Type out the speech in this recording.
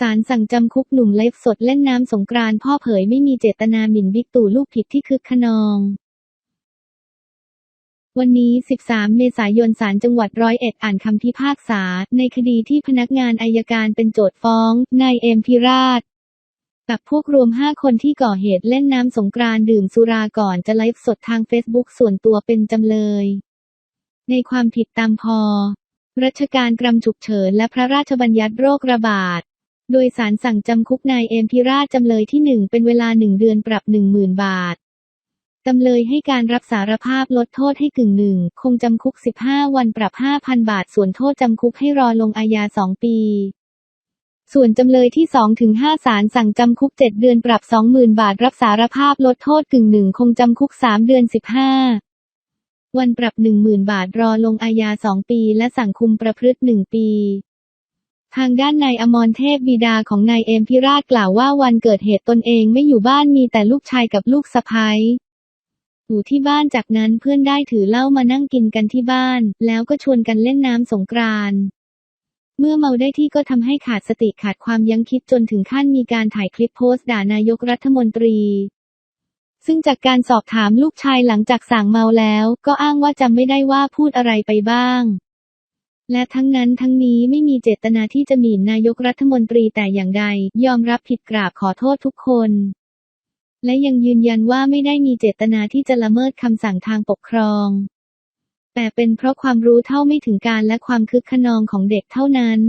ศาลสั่งจำคุกหนุ่มไลฟ์สดเล่นน้ำสงกรานต์พ่อเผยไม่มีเจตนาหมิ่นบิ๊กตู่ลูกผิดที่คึกขนอง วันนี้ 13 เมษายนศาลจังหวัดร้อยเอ็ดอ่านคำพิพากษา ในคดีที่พนักงานอายการเป็นโจทฟ้อง นายเอมพิราช กับพวกรวม 5 คนที่ก่อเหตุเล่นน้ำสงกรานต์ดื่มสุราก่อนจะไลฟ์สดทางเฟซบุ๊กส่วนตัวเป็นจำเลย ในความผิดตามพรัชการกรมฉุกเฉินและพระราชบัญญัติโรคระบาด โดยสารสั่งจำคุกนายเอมพิราชจำเลยที่1เป็นเวลา1เดือนปรับ10,000บาทจำเลยให้การรับสารภาพลดโทษให้กึ่งหนึ่ง คงจำคุก 15 วันปรับ 5,000 บาท ส่วนโทษจำคุกให้รอลงอาญา 2 ปี ส่วนจำเลยที่ 2 ถึง 5 ศาลสั่งจำคุก 7 เดือนปรับ 20,000 บาท รับสารภาพลดโทษกึ่งหนึ่ง คงจำคุก 3 เดือน 15 วันปรับ 10,000 บาท รอลงอาญา 2 ปี และสั่งคุมประพฤติ 1 ปี ทางด้านนายอมรเทพบิดาของนายเอมพิราชกล่าวว่าวันเกิดเหตุตนเองไม่อยู่บ้านมีแต่ลูกชายกับลูกสะใภ้อยู่ที่บ้านจากนั้นเพื่อนได้ถือเหล้ามานั่งกินกันที่บ้าน แล้วก็ชวนกันเล่นน้ำสงกรานต์เมื่อเมาได้ที่ก็ทำให้ขาดสติขาดความยั้งคิดจนถึงขั้นมีการถ่ายคลิปโพสต์ด่านายกรัฐมนตรี ซึ่งจากการสอบถามลูกชายหลังจากสั่งเมาแล้ว ก็อ้างว่าจำไม่ได้ว่าพูดอะไรไปบ้าง และทั้งนั้นทั้งนี้ไม่มีเจตนาที่จะหมิ่นนายกรัฐมนตรีแต่อย่างใด ยอมรับผิดกราบขอโทษทุกคน และยังยืนยันว่าไม่ได้มีเจตนาที่จะละเมิดคำสั่งทางปกครอง แต่เป็นเพราะความรู้เท่าไม่ถึงการและความคึกขนองของเด็กเท่านั้น